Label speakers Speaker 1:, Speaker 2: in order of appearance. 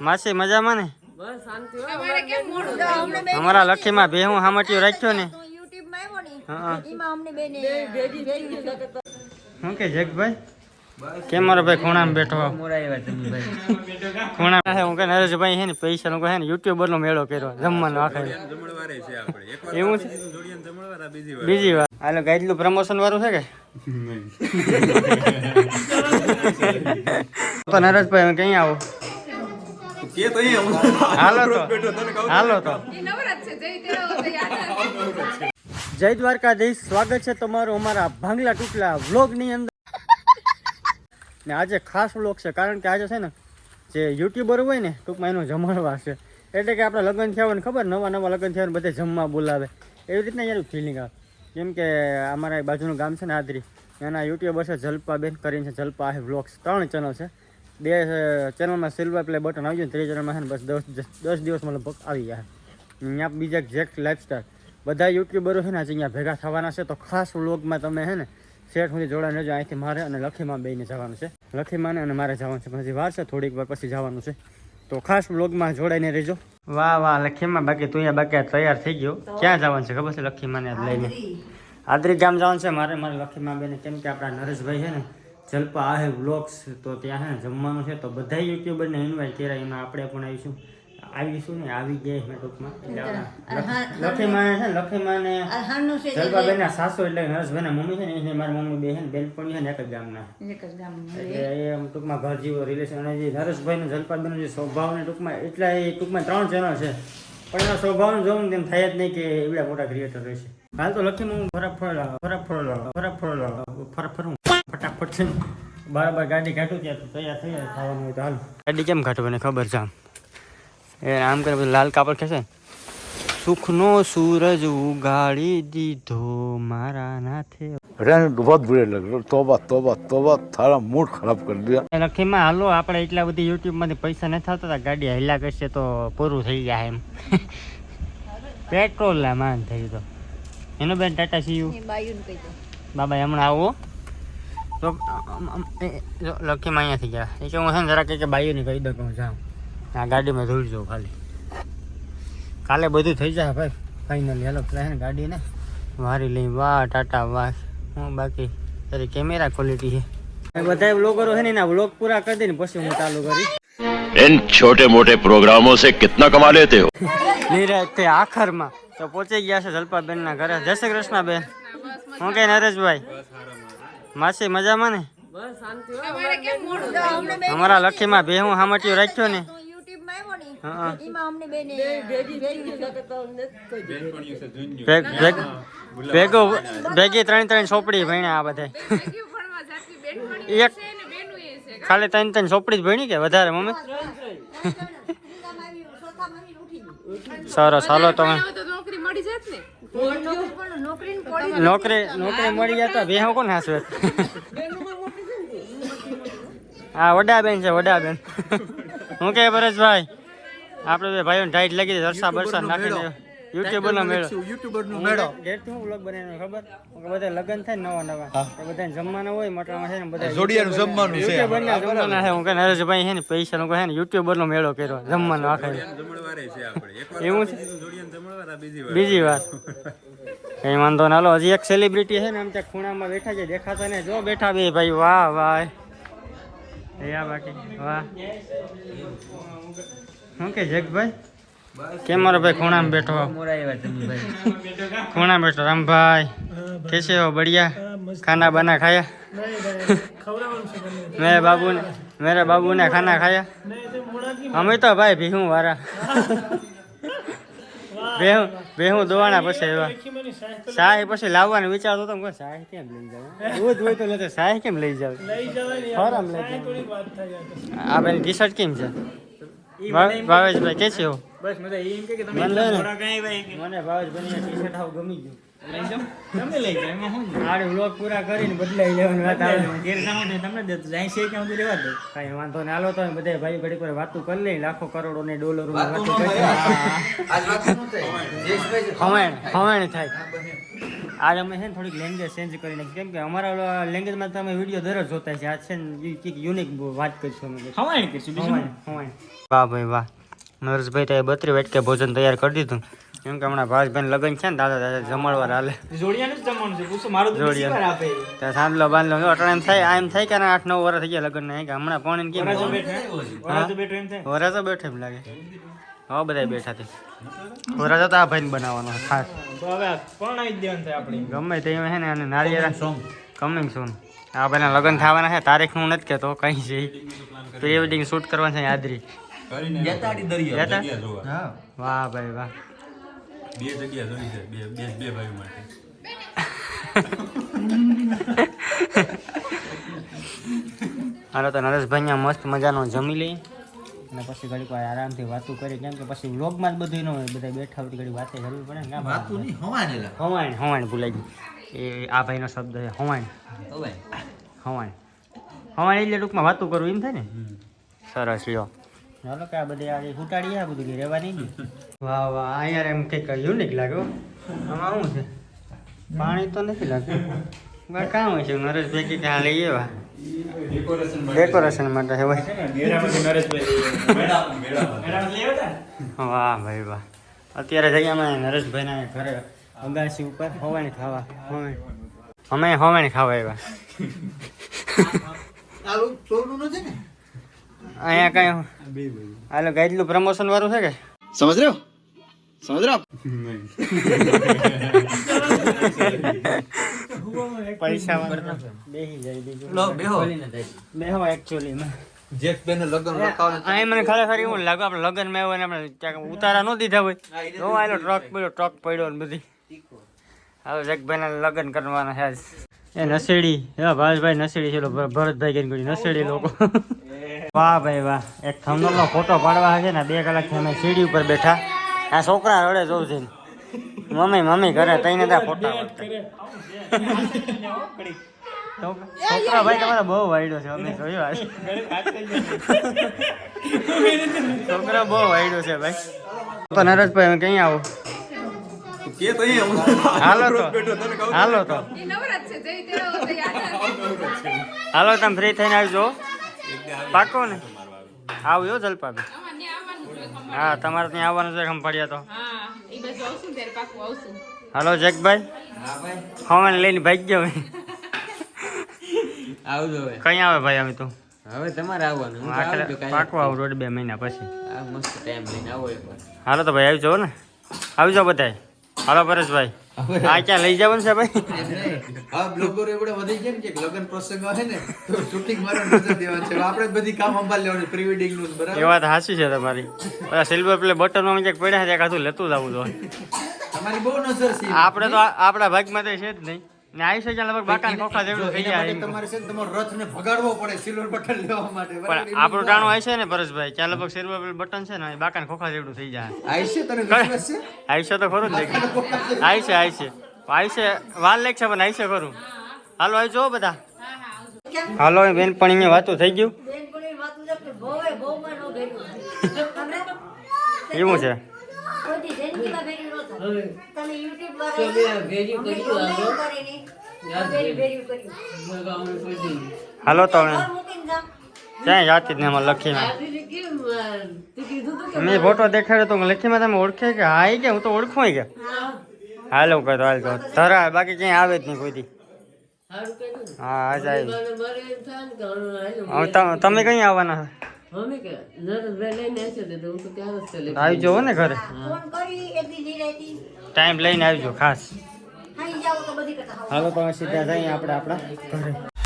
Speaker 1: માસી મજામાં ને?
Speaker 2: બસ શાંતિ હો.
Speaker 3: અમારે કેમ મોડું
Speaker 1: અમારા લખીમાં બે હું હામટીયું રાખ્યો ને.
Speaker 3: તો યુટ્યુબમાં આવ્યો ને? એમાં અમને બેને
Speaker 1: કે જગભાઈ? કેમ મારો ભાઈ ખૂણામાં બેઠો ખૂણા હે હું કે નરેશભાઈ છે ને પૈસા નો હે ને યુટ્યુબર નો મેળો કર્યો જમવાનો આખે.
Speaker 4: જમણવારે છે આપણે એકવાર
Speaker 1: એવું છે?
Speaker 4: બીજી વાર.
Speaker 1: હાલો ગાઈડલું પ્રમોશન વાળું છે કે? તો નરેશભાઈ કઈ ક્યાં આવો?
Speaker 4: કે તો
Speaker 1: હાલો તો. હાલો તો. જય દ્વારકાધીશ સ્વાગત છે તમારું અમારા ભાંગલા ટુકલા વ્લોગની અંદર. ને આજે ખાસ વ્લોગ છે કારણ કે આજે છે ને જે યુટ્યુબર હોય ને ટૂંકમાં એનો જમણવા છે. એટલે કે આપણે લગ્ન થયા હોય ને ખબર નવા નવા લગ્ન થયા હોય ને બધે જમવા બોલાવે. એવી રીતના યાર ફિલિંગ આવે. કેમ કે અમારા બાજુનું ગામ છે ને આદરી એના યુટ્યુબર છે જલ્પાબેન કરીને છે જલ્પા વ્લોગ્સ. ત્રણ ચેનલ છે. બે ચેનલમાં સિલ્વર પ્લે બટન આવી ગયું ત્રીજી ચેનલમાં છે ને બસ દસ દસ દિવસમાં લગભગ આવી ગયા અહીંયા બીજા જેક લાઈફસ્ટાઈલ બધા યુટ્યુબરો છે ને આજે અહીંયા ભેગા થવાના છે તો ખાસ વ્લોગમાં તમે છે ને શેઠ સુધી જોડાઈને રહેજો. અહીંથી મારે અને લખીમાં બેને જવાનું છે. લખીમાને અને મારે જવાનું છે. પછી વાર છે થોડીક વાર પછી જવાનું છે. તો ખાસ વ્લોગમાં જોડાઈને રહેજો. વાહ વાહ લખીમાં બાકી તું અહીંયા બાકી તૈયાર થઈ ગયો. ક્યાં જવાનું છે ખબર છે લખીમાને લઈને? આદરી. ગામ જવાનું છે. મારે મારે લખીમાં બેને કેમ કે આપણા નરેશભાઈ છે ને જલપા આહે વ્લોગ્સ તો ત્યાં છે ને જમવાનું છે તો બધા યુટ્યુબરને ઇન્વાઇટ કર્યા એમાં આપણે પણ આવીશું. આવીશું ને આવી ગયા મેં ટૂંકમાં. એટલે. લખીમાને છે ને લખીમાને
Speaker 3: હારનું છે
Speaker 1: જલપાબેનના સાસુ એટલે નરેશભાઈના મમ્મી છે ને એને મારી મમ્મી બે છે ને બેનપણી છે ને એક જ ગામના.
Speaker 3: એક જ ગામના
Speaker 1: એટલે એ ટૂંકમાં ઘર જેવો રિલેશન અને જે નરેશભાઈ ને જલપાબેનનો જે સ્વભાવ ને ટૂંકમાં એટલા એ ટૂંકમાં ત્રણ ચેનલ છે. પણ એના સ્વભાવ જોઉં ને તેમ થાય જ નહીં કે એવડા મોટા ક્રિએટર રહેશે હાલ તો લખી હું ફરફળ ફરફળ ફરફળ ફરફરું ફટાફટ છે બરાબર ગાડી કાઢું ત્યાં તૈયાર થઈ જાય ગાડી કેમ કાઢવું મને ખબર છે એ આમ કરે લાલ કાપડ ખેંચે સુખનો સૂરજ ઉગાડી દીધો મારા નાથે.
Speaker 5: રેન બહુ બુરે લગ તોબા તોબા તોબા તારા મૂડ ખરાબ કરી દીધા.
Speaker 1: લખીમાં હાલો આપણે એટલા બધી યુટ્યુબમાંથી પૈસા નથી થતા ગાડી હિલા કરશે તો પૂરું થઈ જાય એમ. પેટ્રોલ ના માન થઈ એનો બેન ટાટા સીયુ
Speaker 3: એ બાયુને કહી દો.
Speaker 1: બાબા હમણાં આવો તો અમ, અમ, એ, જો લખીમાં અહીંયાથી ગયા એ કે હું છે ને જરા કે બાયુને કહી દઉં કે હું જાઉં આ ગાડીમાં ધોઈ જાઉં ખાલી કાલે બધું થઈ જાય ભાઈ ફાઇનલી હેલો પેલા છે ને ગાડીને વારી લઈ વાહ ટાટા વાહ હું બાકી તારી કેમેરા ક્વોલિટી છે બધા વ્લોગરો છે ને એના વ્લોગ પૂરા કરી દઈને પછી હું ચાલુ કરી
Speaker 6: इन छोटे मोटे प्रोग्रामों से कितना कमा लेते हो
Speaker 1: નિરાતે આખરમાં તો પહોંચી ગયા છે જલપાબેન ના ઘરે. જય શ્રી કૃષ્ણ બેન હું કે નરેશભાઈ? માસી મજામાં ને.
Speaker 3: અમારે
Speaker 1: લખીમાં બે હું હામટીયું રાખ્યો ને.
Speaker 2: ભેગી.
Speaker 1: ભેગ ત્રણ ત્રણ ચોપડી ભણ્યા આ બધા એક ખાલી ત્રણ ત્રણ ચોપડી જ ભણી કે વધારે, મમ્મી? સરસ, હાલો તમે
Speaker 3: નોકરી
Speaker 1: નોકરી નોકરી મળી જાય તો બે કોણ હાસવે? હા વડાબેન છે વડાબેન. હું કે પરેશભાઈ? આપણે બે ભાઈઓને ટાઈટ લાગી દે વરસાદ બરસા નાખી દે યુટ્યુબર નો મેળો.
Speaker 4: યુટ્યુબર નો
Speaker 1: મેળો. ગેટથી વ્લોગ બનાવીને ખબર? કે બધા લગ્ન થાય નવા નવા. તો બધા જમવાના હોય મટરમાં છે ને બધા
Speaker 4: જોડિયાનું જમવાનું છે.
Speaker 1: યુટ્યુબર ના જમવાના છે. હું કે નરેશભાઈ છે ને પૈસા નો કહે ને યુટ્યુબર નો મેળો કર્યો જમવાનો આખા.
Speaker 4: જમણવારે છે આપણે. એકવાર
Speaker 1: એવું છે?
Speaker 4: બીજી વાર
Speaker 1: બીજી વાત. કઈ વાંધો ના લો હજી એક સેલિબ્રિટી છે ને, આમ ત્યાં ખૂણામાં બેઠા છે, દેખાતા ને જો બેઠા બે ભાઈ, વાહ વાહ. રહ્યા બાકી, વાહ. શું કે જગભાઈ કેમ મારો ભાઈ ખૂણામાં બેઠો? ખૂણા બેઠો, રામભાઈ. કેસે હો, બઢિયા? ખાના બના ખાયા? મેરે બાબુ ને મેરે બાબુ ને ખાના ખાયા? અમે તો ભાઈ ભીહું વાળા બેહું બેહું દોવાના પછી આવ્યા. સાહી પછી લાવવાનો વિચાર તો કોઈ સાહી કેમ લઈ જાવ? દૂધ હોય તો લેતો સાહી કેમ લઈ જાવ? ફરમ લઈ જાવ આ બેન ટી શર્ટ કેમ છે? ભાવ- ભાવેશભાઈ કે છે
Speaker 7: તમે
Speaker 1: મને ભાવેશભાઈ ટી શર્ટ આવું ગમી ગયું.
Speaker 7: લઈ જાઓ. તમે લઈ જાઓ એમાં શું
Speaker 1: આડે વ્લોગ પૂરા કરીને બદલાઈ લેવાની વાત આવે.
Speaker 7: ઘેર ના હોય તમને દે જાય છે ક્યાં સુધી રહેવા દો.
Speaker 1: કઈ વાંધો ને હાલો તો બધા ભાઈ ઘડી પર વાતું કરી લઈ લાખો કરોડો ને ડોલરો વાતું કરી ખવાણ ખવાણ થાય. આજ અમે છે ને થોડીક લેંગ્વેજ ચેન્જ કરી નાખી. કેમ કે અમારા લેંગ્વેજમાં તમે વીડિયો દરરોજ જોતા છે. આ છે ને કંઈક યુનિક વાત કરીશું અમે
Speaker 7: કરીશું.
Speaker 1: વાહ ભાઈ વાહ. નરેશભાઈ તો બત્રી વાટકે ભોજન તૈયાર કરી દીધું. કેમ કે હમણાં ભાસભાઈ લગ્ન છે ને દાદા દાદા જમણવાર હાલે.
Speaker 7: જોડિયાનું જ જમવાનું છે. પૂછો મારું જોડિયા. આપે.
Speaker 1: ત્યાં સાંભળો બાંધલો જો એમ થાય આ એમ થાય કે આઠ નવ વર્ષ થઈ ગયા લગ્ન નહીં કે હમણાં પણ કેમ
Speaker 7: વરાજો બેઠો. વરાજો એમ થાય.
Speaker 1: વરાજો બેઠો એમ લાગે. હા બધા બેઠા છે. વરાજો તો આ ભાઈને બનાવવાનો ખાસ.
Speaker 7: તો હવે આ પરણાવી દેવાનું થાય આપણે?
Speaker 1: ગમે તે એમ હે ને અને નારિયેળ કમિંગ સૂન આ ભાઈના લગ્ન થવાના છે તારીખ હું નથી કહેતો કઈ છે. પ્રી વેડિંગ શૂટ કરવાનું છે યાદરી.
Speaker 4: જતા
Speaker 1: જતા? વાહ ભાઈ વાહ.
Speaker 4: બે જગ્યા જોઈ છે બે બે બે ભાઈઓ માટે.
Speaker 1: હાલો તો નરેશભાઈ મસ્ત મજાનો જમી લઈ અને પછી ઘડીક વાર આરામથી વાતું કરી કેમ કે પછી વ્લોગમાં જ બધું ન હોય બધા બેઠા હોય ઘડી વાતે કરવી પડે ને વાતું નહીં હવાણ હવાણ ભૂલાઈ ગયું. એ આ ભાઈનો શબ્દ છે હવાણ. હવાણ. હવાણ. એટલે ટૂંકમાં વાતું કરવું એમ થાય ને? સરસ લ્યો. ચાલો કે આ બધી આ ફૂટાડી આ બધું રહેવાની રહેવા નહીં વાહ વાહ આ યાર એમ કંઈક યુનિક લાગ્યો આમાં શું છે? પાણી તો નથી લાગતું. બહાર કામ હોય છે? નરેશભાઈ કે ત્યાં લઈ એવા ડેકોરેશન માટે.
Speaker 7: હતા
Speaker 1: વાહ ભાઈ વાહ. અત્યારે જઈએ અમે નરેશભાઈના ઘરે અગાસી ઉપર હવાણી ખાવા હોવાણી. અમે હવાણી ખાવા આવ્યા. અહીંયા કઈ હાલો ગાઈડલું પ્રમોશન વાળું છે કે? સમજ રહ્યો સમજ રહ્યો મને ખરેખર લાગે આપણે લગનમાં આવ્યો ઉતારા ન દીધા હોય. તો આયલો ટ્રક પડ્યો ટ્રક પડ્યો ને બધી. હવે જેક બેન લગન કરવાના છે એ નસેડી હા ભાવેશભાઈ નસેડી છે ભરતભાઈ કરીને નસેડી લોકો. વાહ ભાઈ વાહ. એક થંબનો ફોટો પાડવા છે ને બે કલાકથી અમે સીડી ઉપર બેઠા. આ છોકરા રડે જોઉં છે. મમ્મી મમ્મી ઘરે તઈને ત્યાં ફોટા છોકરા ભાઈ તમારે બહુ વાયડો છે અમે જોયો આજ છોકરા બહુ વાયડો છે ભાઈ. તો નરેશભાઈ અમે ક્યાં આવો? હાલો તો.
Speaker 4: બેઠો તને કહું
Speaker 1: હાલો તો. હાલો તમે ફ્રી થઈને આવજો. પાકો ને? આવ્યો જલપા હા તમારે ત્યાં આવવાનું છે ખંભાળિયા તો. હાલો જગભાઈ હવાને લઈને ભાઈ ગયો
Speaker 2: આવજો
Speaker 1: કઈ આવે ભાઈ અમે તો?
Speaker 2: હવે તમારે આવવાનું.
Speaker 1: પાકવા આવું રોડ બે મહિના પછી.
Speaker 2: મસ્ત ટાઈમ લઈને આવો એકવાર.
Speaker 1: હાલો તો ભાઈ આવી જાઓ ને. આવી જાઓ બધાય. હાલો પરેશભાઈ. આ ક્યાં લઈ જવાનું છે ભાઈ?
Speaker 8: આ બ્લોગરો એવડે વધી ગયા ને કે લગ્ન પ્રસંગ આવે ને તો શૂટિંગ મારે નજર દેવાનું છે. આપણે બધી કામ સંભાળ લેવાનું પ્રી વેડિંગનું બરાબર?
Speaker 1: એ વાત સાચી છે તમારી. બધા સિલ્વર પ્લે બટનો ક્યાંક પડ્યા છે કાધું લેતું જ આવવું જોઈએ
Speaker 8: તમારી બહુ નજર છે.
Speaker 1: આપણે તો આપણા ભાગમાં તો છે જ નહીં. ને આવી છે લગભગ બાકાને ખોખા જેવડું થઈ જાય
Speaker 8: તમારે છે તમારો રથ ને ભગાડવો પડે સિલ્વર બટન લેવા માટે.
Speaker 1: પણ આપણું ટાણું આવી છે ને પરેશભાઈ ત્યાં લગભગ સિલ્વર બટન છે ને એ બાકાને ખોખા જેવડું થઈ જાય.
Speaker 8: આયશે તને વિશ્વાસ છે?
Speaker 1: આવી છે તો ખરું જ છે. આવી છે આવી છે. વાર લાગશે પણ આવી છે ખરું. હાલો આવી જો બધા. હાલો બેન પણ અહીંયા વાતું થઈ ગયું.
Speaker 3: છે
Speaker 1: એવું છે.
Speaker 3: તમે યુટ્યુબ
Speaker 2: તમે.
Speaker 1: હાલો તો હવે
Speaker 3: ઘર મૂકીને જાઓ.
Speaker 1: ક્યાંય જાતી જ નહીં એમાં
Speaker 2: કે
Speaker 1: મેં ફોટો દેખાડ્યો તો લખીમાં તમે ઓળખે કે હા કે હું તો ઓળખું કે. હાલો કહો તો હાલ કહો ધરા બાકી ક્યાંય આવે જ નહીં કોઈ દી.
Speaker 2: સારું કર્યું ને.
Speaker 1: હા
Speaker 2: ને.
Speaker 1: હવે તમ- તમે કઈ આવવાના?
Speaker 2: અમે કે નરેશભાઈ લઈને આવશે તો હું તો ત્યાં જ ચલે
Speaker 1: આવી જવો ને ઘરે. ટાઈમ લઈને આવજો ખાસ. હાલો તો સીધા જઈએ આપણે